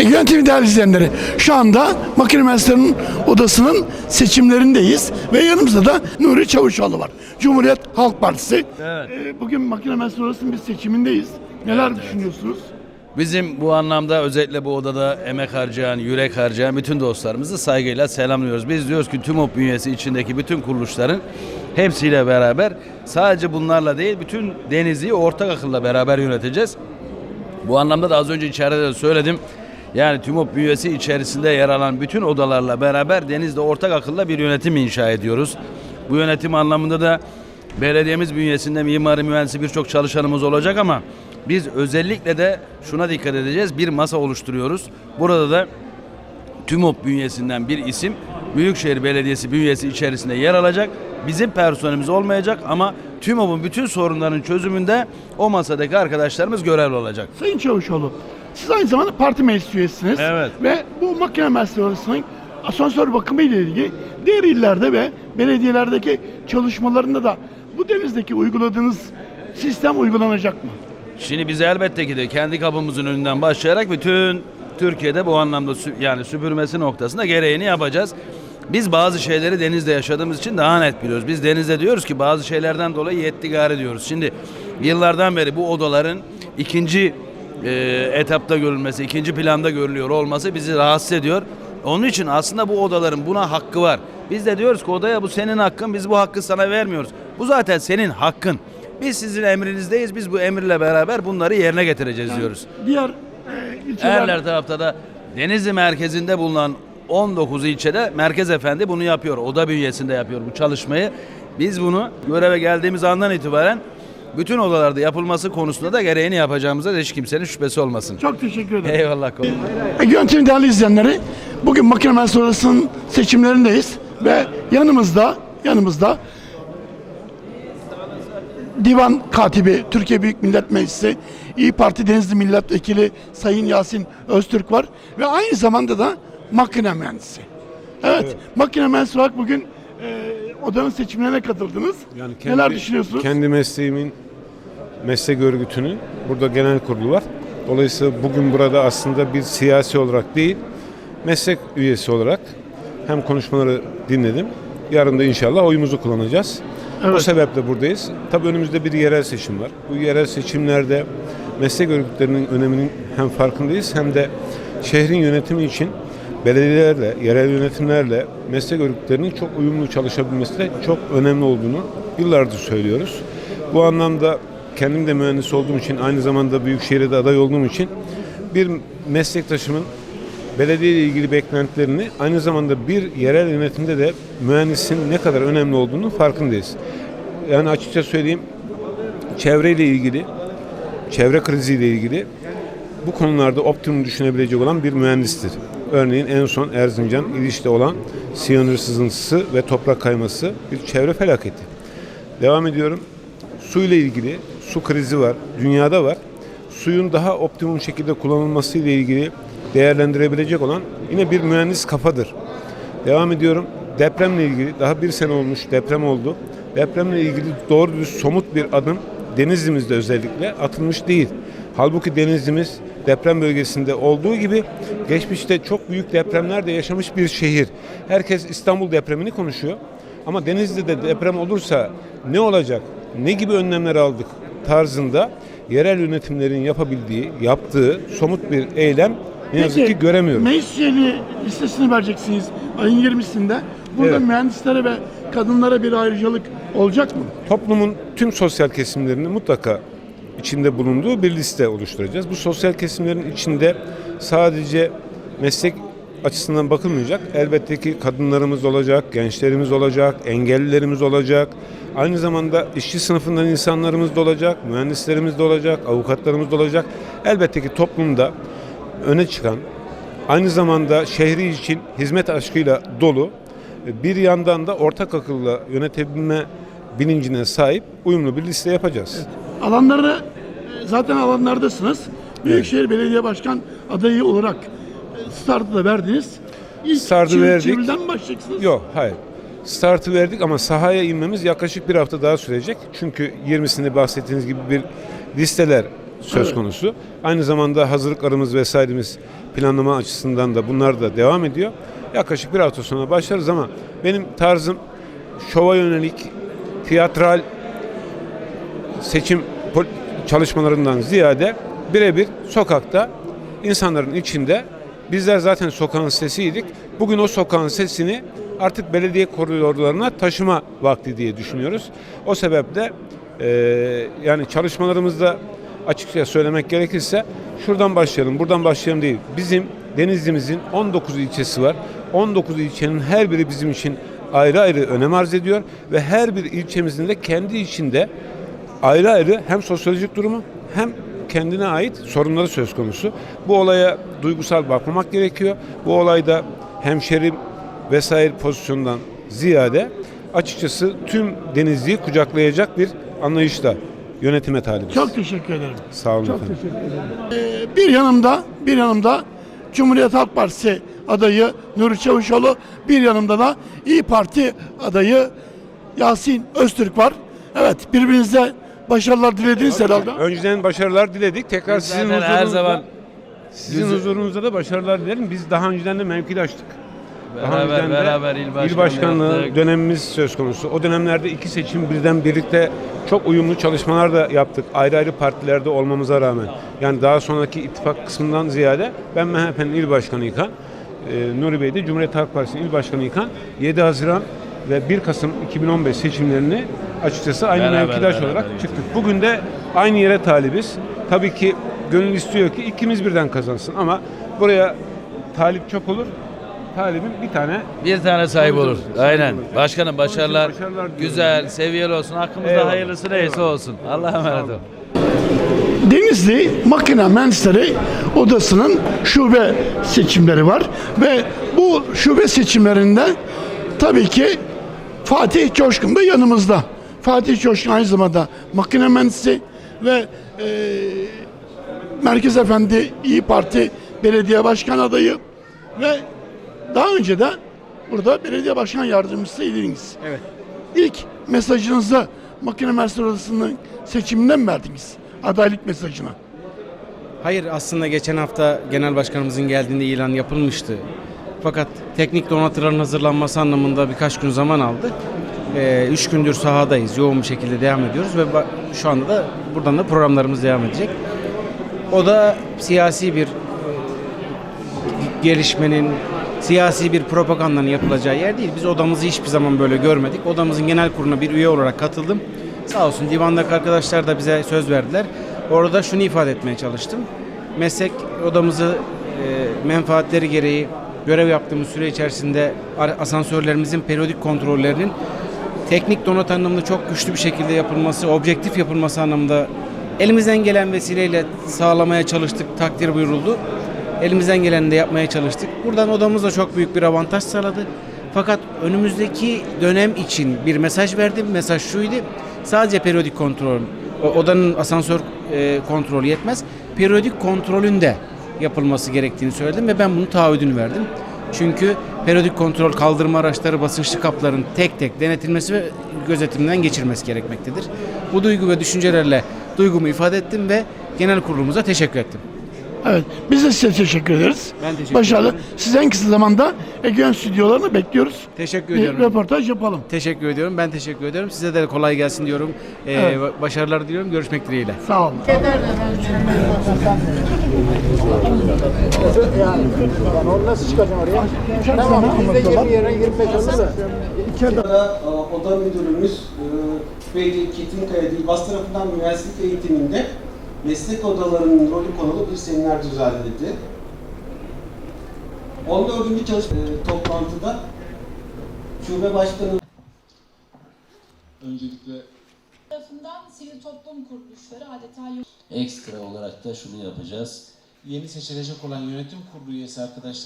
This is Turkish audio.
E, yönetim değerli izleyenleri şu anda makine mühendislerinin odasının seçimlerindeyiz ve yanımızda da Nuri Çavuşoğlu var. Cumhuriyet Halk Partisi. Evet. E, bugün makine mühendisleri odasının bir seçimindeyiz. Neler düşünüyorsunuz? Bizim bu anlamda özellikle bu odada emek harcayan, yürek harcayan bütün dostlarımızı saygıyla selamlıyoruz. Biz diyoruz ki TÜMOP bünyesi içindeki bütün kuruluşların hepsiyle beraber sadece bunlarla değil bütün Denizli'yi ortak akılla beraber yöneteceğiz. Bu anlamda da az önce içeride de söyledim. Yani TÜMOP bünyesi içerisinde yer alan bütün odalarla beraber Deniz'de ortak akılla bir yönetim inşa ediyoruz. Bu yönetim anlamında da belediyemiz bünyesinde mimari mühendisi birçok çalışanımız olacak ama biz özellikle de şuna dikkat edeceğiz. Bir masa oluşturuyoruz. Burada da TÜMOP bünyesinden bir isim Büyükşehir Belediyesi bünyesi içerisinde yer alacak. Bizim personelimiz olmayacak ama TÜMOP'un bütün sorunların çözümünde o masadaki arkadaşlarımız görevli olacak. Sayın Çavuşoğlu, siz aynı zamanda parti meclis üyesiniz. Evet. Ve bu makine mühendisleri odasının asansör bakımı ile ilgili diğer illerde ve belediyelerdeki çalışmalarında da bu denizdeki uyguladığınız sistem uygulanacak mı? Şimdi biz elbette ki de kendi kapımızın önünden başlayarak bütün Türkiye'de bu anlamda sü- yani süpürmesi noktasında gereğini yapacağız. Biz bazı şeyleri denizde yaşadığımız için daha net biliyoruz. Biz denizde diyoruz ki bazı şeylerden dolayı yettigari diyoruz. Şimdi yıllardan beri bu odaların ikinci e, etapta görülmesi, ikinci planda görülüyor olması bizi rahatsız ediyor. Onun için aslında bu odaların buna hakkı var. Biz de diyoruz ki odaya bu senin hakkın, biz bu hakkı sana vermiyoruz. Bu zaten senin hakkın. Biz sizin emrinizdeyiz, biz bu emirle beraber bunları yerine getireceğiz diyoruz. Diğer e, ilçeler... Erler tarafta da Denizli merkezinde bulunan 19 ilçede Merkez Efendi bunu yapıyor. Oda bünyesinde yapıyor bu çalışmayı. Biz bunu göreve geldiğimiz andan itibaren bütün odalarda yapılması konusunda da gereğini yapacağımıza hiç kimsenin şüphesi olmasın. Çok teşekkür ederim. Eyvallah. E, Yönetim değerli izleyenleri, bugün makine mühendisleri odasının seçimlerindeyiz ve yanımızda, yanımızda Divan Katibi, Türkiye Büyük Millet Meclisi, İyi Parti Denizli Milletvekili Sayın Yasin Öztürk var ve aynı zamanda da makine mühendisi. Evet, makine mühendisi olarak bugün e, odanın seçimlerine katıldınız. Yani kendi, Neler düşünüyorsunuz? Kendi mesleğimin meslek örgütünün burada genel kurulu var. Dolayısıyla bugün burada aslında bir siyasi olarak değil, meslek üyesi olarak hem konuşmaları dinledim. Yarın da inşallah oyumuzu kullanacağız. O Evet. sebeple buradayız. Tabii önümüzde bir yerel seçim var. Bu yerel seçimlerde meslek örgütlerinin öneminin hem farkındayız hem de şehrin yönetimi için belediyelerle, yerel yönetimlerle meslek örgütlerinin çok uyumlu çalışabilmesi de çok önemli olduğunu yıllardır söylüyoruz. Bu anlamda kendim de mühendis olduğum için aynı zamanda Büyükşehir'e de aday olduğum için bir meslektaşımın belediye ile ilgili beklentilerini aynı zamanda bir yerel yönetimde de mühendisin ne kadar önemli olduğunu farkındayız. Yani açıkça söyleyeyim çevreyle ilgili, çevre kriziyle ilgili bu konularda optimum düşünebilecek olan bir mühendistir. Örneğin en son Erzincan İliş'te olan siyanür sızıntısı ve toprak kayması bir çevre felaketi. Devam ediyorum. Su ile ilgili su krizi var, dünyada var. Suyun daha optimum şekilde kullanılması ile ilgili değerlendirebilecek olan yine bir mühendis kafadır. Devam ediyorum. Depremle ilgili daha bir sene olmuş deprem oldu. Depremle ilgili doğru düz somut bir adım Denizli'mizde özellikle atılmış değil. Halbuki Denizli'miz deprem bölgesinde olduğu gibi geçmişte çok büyük depremler de yaşamış bir şehir. Herkes İstanbul depremini konuşuyor. Ama Denizli'de deprem olursa ne olacak, ne gibi önlemler aldık tarzında yerel yönetimlerin yapabildiği, yaptığı somut bir eylem ne yazık ki göremiyoruz. Meclis üyeliği listesini vereceksiniz ayın 20'sinde. Burada Evet. mühendislere ve kadınlara bir ayrıcalık olacak mı? Toplumun tüm sosyal kesimlerinin mutlaka içinde bulunduğu bir liste oluşturacağız. Bu sosyal kesimlerin içinde sadece meslek açısından bakılmayacak. Elbette ki kadınlarımız olacak, gençlerimiz olacak, engellilerimiz olacak. Aynı zamanda işçi sınıfından insanlarımız da olacak, mühendislerimiz de olacak, avukatlarımız da olacak. Elbette ki toplumda öne çıkan, aynı zamanda şehri için hizmet aşkıyla dolu, bir yandan da ortak akılla yönetebilme bilincine sahip uyumlu bir liste yapacağız. Alanları e, zaten alanlardasınız. Büyükşehir Belediye Başkan adayı olarak e, startı da verdiniz. İlk Startı çivil- verdik. Çivilden mi başlayacaksınız? Yok, hayır. Startı verdik ama sahaya inmemiz yaklaşık bir hafta daha sürecek. Çünkü 20'sinde bahsettiğiniz gibi bir listeler söz Evet. konusu. Aynı zamanda hazırlıklarımız vesairemiz planlama açısından da bunlar da devam ediyor. Yaklaşık bir hafta sonra başlarız ama benim tarzım şova yönelik tiyatral seçim pol- çalışmalarından ziyade birebir sokakta insanların içinde bizler zaten sokağın sesiydik. Bugün o sokağın sesini artık belediye koridorlarına taşıma vakti diye düşünüyoruz. O sebeple eee, yani çalışmalarımızda açıkça söylemek gerekirse şuradan başlayalım, buradan başlayalım değil. Bizim Denizli'mizin 19 ilçesi var. 19 ilçenin her biri bizim için ayrı ayrı önem arz ediyor ve her bir ilçemizin de kendi içinde ayrı ayrı hem sosyolojik durumu hem kendine ait sorunları söz konusu. Bu olaya duygusal bakmamak gerekiyor. Bu olayda hemşerim vesaire pozisyondan ziyade açıkçası tüm Denizli'yi kucaklayacak bir anlayışla yönetime talibiz. Çok teşekkür ederim. sağ olun Çok efendim. teşekkür ederim. Ee, bir yanımda, bir yanımda Cumhuriyet Halk Partisi adayı Nuri Çavuşoğlu, bir yanımda da İyi Parti adayı Yasin Öztürk var. Evet, birbirinize başarılar dilediniz herhalde. Önceden başarılar diledik. Tekrar Biz sizin zaten her huzurunuzda, zaman sizin Güzel- huzurunuzda da başarılar dilerim. Biz daha önceden de mevkidaştık. Daha beraber önceden de beraber il başkanlığı, il başkanlığı yaptık. dönemimiz söz konusu. O dönemlerde iki seçim birden birlikte çok uyumlu çalışmalar da yaptık. Ayrı ayrı partilerde olmamıza rağmen. Yani daha sonraki ittifak kısmından ziyade ben MHP'nin il başkanıyken e, Nuri Bey de Cumhuriyet Halk Partisi'nin il başkanıyken 7 Haziran ve 1 Kasım 2015 seçimlerini açıkçası aynı Beraber, mevkidaş beraber olarak yürüdük. çıktık. Bugün de aynı yere talibiz. Tabii ki gönül istiyor ki ikimiz birden kazansın ama buraya talip çok olur. Talibin bir tane bir tane sahip olur. Aynen. olur. Başkanım başarılar, başarılar güzel, seviyeli olsun. Hakkımızda Eyvallah. hayırlısı neyse olsun. Allah'a emanet olun. Denizli Makine Mühendisleri Odası'nın şube seçimleri var ve bu şube seçimlerinde tabii ki Fatih Coşkun da yanımızda. Fatih Coşkun aynı zamanda makine mühendisi ve e, Merkez Efendi İyi Parti Belediye Başkan adayı ve daha önce de burada belediye başkan yardımcısıydınız. Evet. İlk mesajınızı makine mühendisleri odasının seçiminden mi verdiniz? Adaylık mesajını. Hayır aslında geçen hafta genel başkanımızın geldiğinde ilan yapılmıştı. Fakat teknik donatıların hazırlanması anlamında birkaç gün zaman aldı. Ee, üç gündür sahadayız. Yoğun bir şekilde devam ediyoruz ve şu anda da buradan da programlarımız devam edecek. O da siyasi bir e, gelişmenin, siyasi bir propagandanın yapılacağı yer değil. Biz odamızı hiçbir zaman böyle görmedik. Odamızın genel kuruluna bir üye olarak katıldım. Sağ olsun divandaki arkadaşlar da bize söz verdiler. Orada şunu ifade etmeye çalıştım. Meslek odamızı e, menfaatleri gereği görev yaptığımız süre içerisinde asansörlerimizin periyodik kontrollerinin teknik donat anlamında çok güçlü bir şekilde yapılması, objektif yapılması anlamında elimizden gelen vesileyle sağlamaya çalıştık, takdir buyuruldu. Elimizden geleni de yapmaya çalıştık. Buradan odamız da çok büyük bir avantaj sağladı. Fakat önümüzdeki dönem için bir mesaj verdim. Mesaj şuydu. Sadece periyodik kontrol, odanın asansör e, kontrolü yetmez. Periyodik kontrolün de yapılması gerektiğini söyledim ve ben bunun taahhüdünü verdim. Çünkü periyodik kontrol kaldırma araçları basınçlı kapların tek tek denetilmesi ve gözetimden geçirmesi gerekmektedir. Bu duygu ve düşüncelerle duygumu ifade ettim ve genel kurulumuza teşekkür ettim. Evet. Biz de size teşekkür ederiz. Ben teşekkür Başarılı. ederim. Sizi en kısa zamanda Ege'nin stüdyolarını bekliyoruz. Teşekkür Bir ediyorum. röportaj yapalım. Teşekkür ediyorum. Ben teşekkür ediyorum. Size de kolay gelsin diyorum. Ee, Evet. Başarılar diliyorum. Görüşmek dileğiyle. Sağ olun. Burada e, oda müdürümüz e, Beyli Çetinkaya Dilbaz tarafından mühendislik eğitiminde meslek odalarının rolü konulu bir seminer düzenledi. 14. çalış e, toplantıda Şube Başkanı Öncelikle tarafından sivil toplum kuruluşları adeta yok. Ekstra olarak da şunu yapacağız. yeni seçilecek olan yönetim kurulu üyesi arkadaşlar